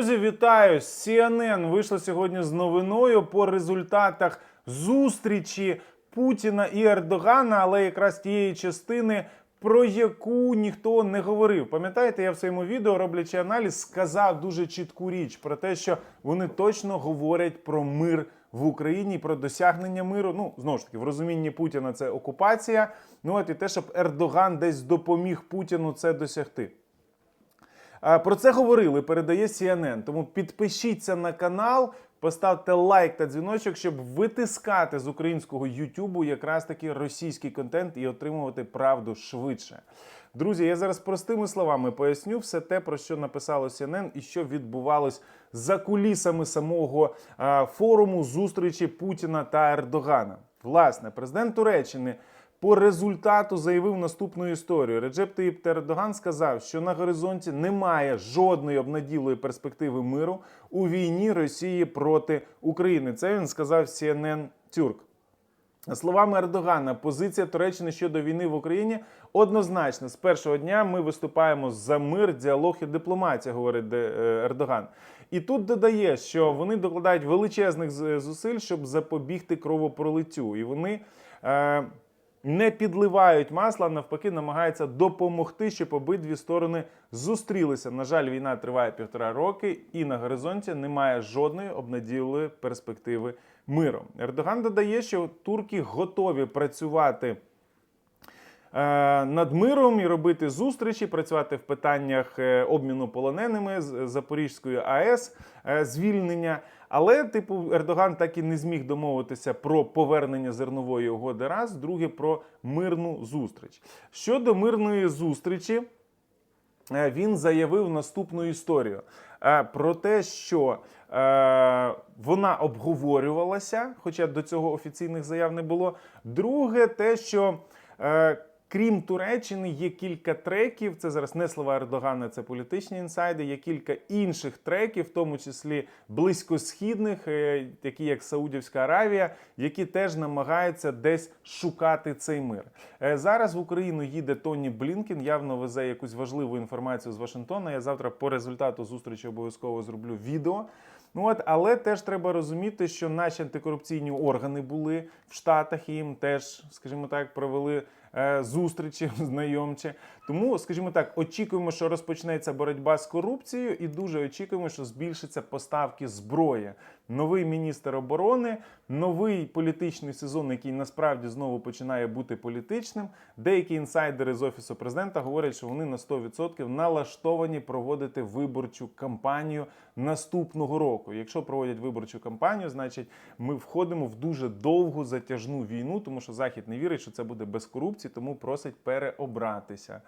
Друзі, вітаю! CNN вийшла сьогодні з новиною по результатах зустрічі Путіна і Ердогана, але якраз тієї частини, про яку ніхто не говорив. Пам'ятаєте, я в своєму відео, роблячи аналіз, сказав дуже чітку річ про те, що вони точно говорять про мир в Україні, про досягнення миру. Ну, знову ж таки, в розумінні Путіна це окупація. Ну от і те, щоб Ердоган десь допоміг Путіну це досягти. Про це говорили, передає CNN. Тому підпишіться на канал, поставте лайк та дзвіночок, щоб витискати з українського Ютубу якраз таки російський контент і отримувати правду швидше. Друзі, я зараз простими словами поясню все те, про що написало CNN і що відбувалось за кулісами самого форуму зустрічі Путіна та Ердогана. Власне, президент Туреччини по результату заявив наступну історію. Реджеп Таїп Ердоган сказав, що на горизонті немає жодної обнаділої перспективи миру у війні Росії проти України. Це він сказав CNN Тюрк. Словами Ердогана, позиція Туреччини щодо війни в Україні однозначна. З першого дня ми виступаємо за мир, діалог і дипломатія, говорить е, Ердоган. І тут додає, що вони докладають величезних зусиль, щоб запобігти кровопролиттю. І вони е, не підливають масла, навпаки, намагаються допомогти, щоб обидві сторони зустрілися. На жаль, війна триває півтора роки, і на горизонті немає жодної обнадійливої перспективи миру. Ердоган додає, що турки готові працювати. Е, Над миром і робити зустрічі, працювати в питаннях е, обміну полоненими з Запорізької АЕС, е, звільнення. Але, типу, Ердоган так і не зміг домовитися про повернення зернової угоди. Раз, друге про мирну зустріч. Щодо мирної зустрічі, е, він заявив наступну історію е, про те, що е, вона обговорювалася, хоча до цього офіційних заяв не було. Друге, те, що е, крім Туреччини є кілька треків. Це зараз не слова Ердогана, це політичні інсайди. Є кілька інших треків, в тому числі близькосхідних, е, такі як Саудівська Аравія, які теж намагаються десь шукати цей мир. Е, Зараз в Україну їде Тоні Блінкен, явно везе якусь важливу інформацію з Вашингтона. Я завтра по результату зустрічі обов'язково зроблю відео. Ну от, але теж треба розуміти, що наші антикорупційні органи були в Штатах, і їм теж, скажімо так, провели зустрічі знайомчі. Тому, скажімо так, очікуємо, що розпочнеться боротьба з корупцією, і дуже очікуємо, що збільшаться поставки зброї. Новий міністр оборони, новий політичний сезон, який насправді знову починає бути політичним. Деякі інсайдери з офісу президента говорять, що вони на 100% налаштовані проводити виборчу кампанію наступного року. Якщо проводять виборчу кампанію, значить ми входимо в дуже довгу затяжну війну, тому що захід не вірить, що це буде без корупції, тому просить переобратися.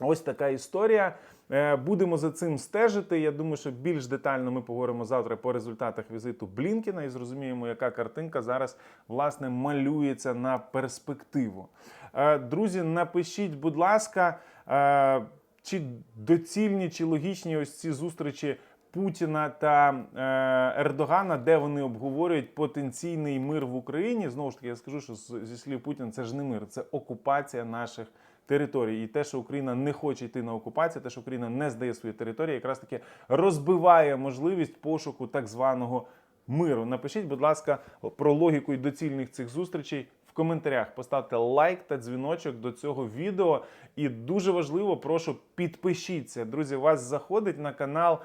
Ось така історія. Е, Будемо за цим стежити. Я думаю, що більш детально ми поговоримо завтра по результатах візиту Блінкіна і зрозуміємо, яка картинка зараз власне малюється на перспективу. Е, Друзі, напишіть, будь ласка, е, чи доцільні, чи логічні ось ці зустрічі Путіна та е, Ердогана, де вони обговорюють потенційний мир в Україні. Знову ж таки, я скажу, що зі слів Путіна це ж не мир, це окупація наших територій. І те, що Україна не хоче йти на окупацію, те, що Україна не здає свої території, якраз таки розбиває можливість пошуку так званого миру. Напишіть, будь ласка, про логіку і доцільних цих зустрічей. В коментарях поставте лайк та дзвіночок до цього відео. І дуже важливо, прошу підпишіться. Друзі, вас заходить на канал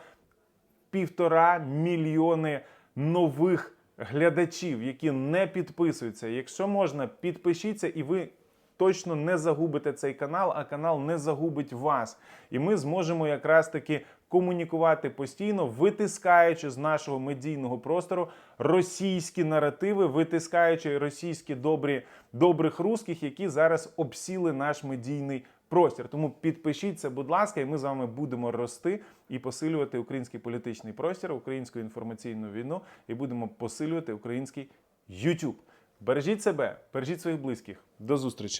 півтора мільйони нових глядачів, які не підписуються. Якщо можна, підпишіться, і ви точно не загубите цей канал, а канал не загубить вас. І ми зможемо якраз таки комунікувати постійно, витискаючи з нашого медійного простору російські наративи, витискаючи російські добрі добрих русських, які зараз обсіли наш медійний простір. Тому підпишіться, будь ласка, і ми з вами будемо рости і посилювати український політичний простір, українську інформаційну війну, і будемо посилювати український YouTube. Бережіть себе, бережіть своїх близьких. До зустрічі!